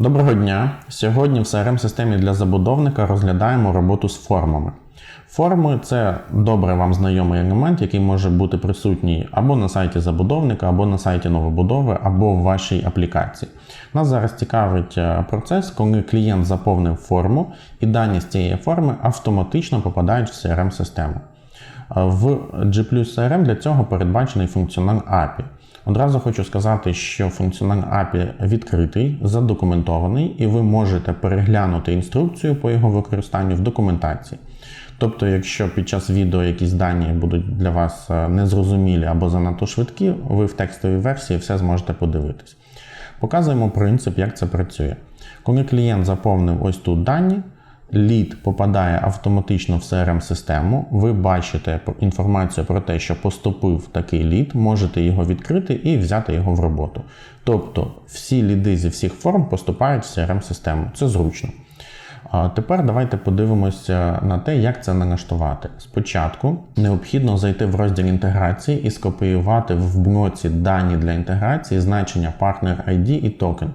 Доброго дня! Сьогодні в crm системі для забудовника розглядаємо роботу з формами. Форми це добре вам знайомий елемент, який може бути присутній або на сайті забудовника, або на сайті новобудови, або в вашій аплікації. Нас зараз цікавить е, процес, коли клієнт заповнив форму, і дані з цієї форми автоматично попадають в crm систему В G CRM для цього передбачений функціонал API. Одразу хочу сказати, що функціонал API відкритий, задокументований, і ви можете переглянути інструкцію по його використанню в документації. Тобто, якщо під час відео якісь дані будуть для вас е, незрозумілі або занадто швидкі, ви в текстовій версії все зможете подивитись. Показуємо принцип, як це працює. Коли клієнт заповнив ось тут дані, лід попадає автоматично в crm систему ви бачите інформацію про те, що поступив такий лід, можете його відкрити і взяти його в роботу. Тобто всі ліди зі всіх форм поступають в crm систему Це зручно. Тепер давайте подивимося на те, як це налаштувати. Спочатку необхідно зайти в розділ інтеграції і скопіювати в блоці дані для інтеграції значення партнер ID і токен.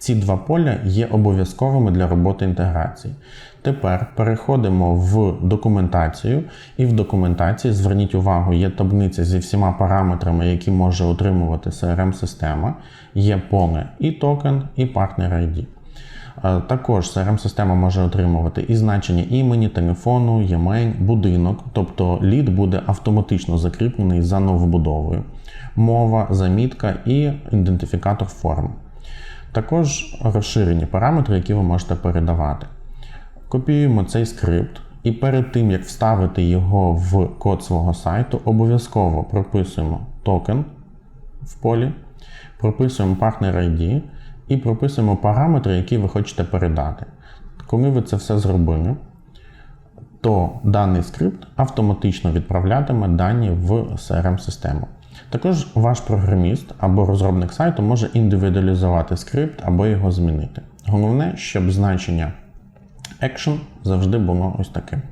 Ці два поля є обов'язковими для роботи інтеграції. Тепер переходимо в документацію, і в документації, зверніть увагу, є таблиця зі всіма параметрами, які може отримувати CRM-система, є поле і токен, і партнер ID. Е, також CRM-система може отримувати і значення імені, телефону, e-mail, будинок, тобто лід буде автоматично закріплений за новобудовою, мова, замітка і ідентифікатор форми. Також розширені параметри, які ви можете передавати. Копіюємо цей скрипт, і перед тим, як вставити його в код свого сайту, обов'язково прописуємо токен в полі, прописуємо партнер ID і прописуємо параметри, які ви хочете передати. Коли ви це все зробили, то даний скрипт автоматично відправлятиме дані в CRM-систему. Також ваш програміст або розробник сайту може індивідуалізувати скрипт або його змінити. Головне, щоб значення action завжди було ось таким.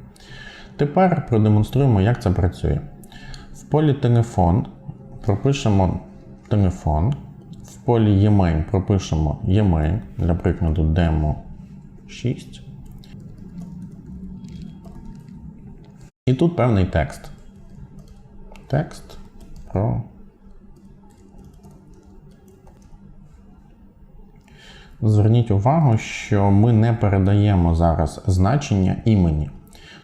Тепер продемонструємо, як це працює. В полі телефон пропишемо телефон. В полі e-mail пропишемо e-mail, для прикладу, demo 6. І тут певний текст. Текст про. Зверніть увагу, що ми не передаємо зараз значення імені.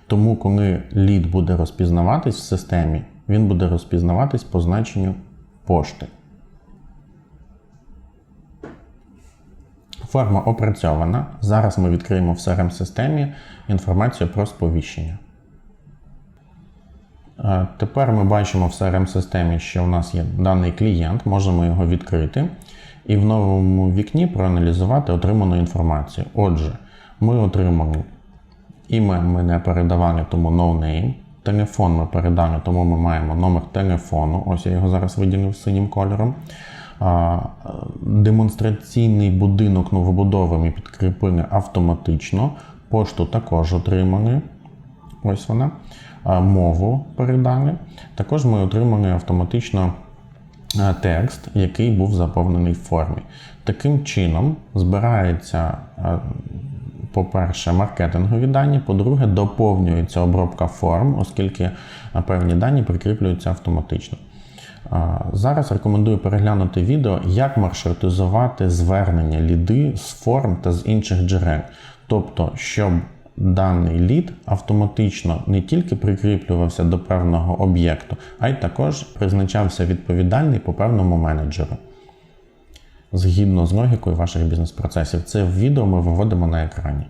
Тому, коли лід буде розпізнаватись в системі, він буде розпізнаватись по значенню пошти. Форма опрацьована. Зараз ми відкриємо в crm системі інформацію про сповіщення. Тепер ми бачимо в crm системі що у нас є даний клієнт, можемо його відкрити і в новому вікні проаналізувати отриману інформацію. Отже, ми отримали ім'я ми не передавали, тому no. Телефон ми передали, тому ми маємо номер телефону. Ось я його зараз виділив синім кольором. Демонстраційний будинок новобудови ми підкріпили автоматично. Пошту також отримали. Ось вона. Мову передали. Також ми отримали автоматично текст, який був заповнений в формі. Таким чином збирається. По-перше, маркетингові дані, по-друге, доповнюється обробка форм, оскільки певні дані прикріплюються автоматично. Зараз рекомендую переглянути відео, як маршрутизувати звернення ліди з форм та з інших джерел. Тобто, щоб даний лід автоматично не тільки прикріплювався до певного об'єкту, а й також призначався відповідальний по певному менеджеру. Згідно з логікою ваших бізнес-процесів, це відео ми виводимо на екрані.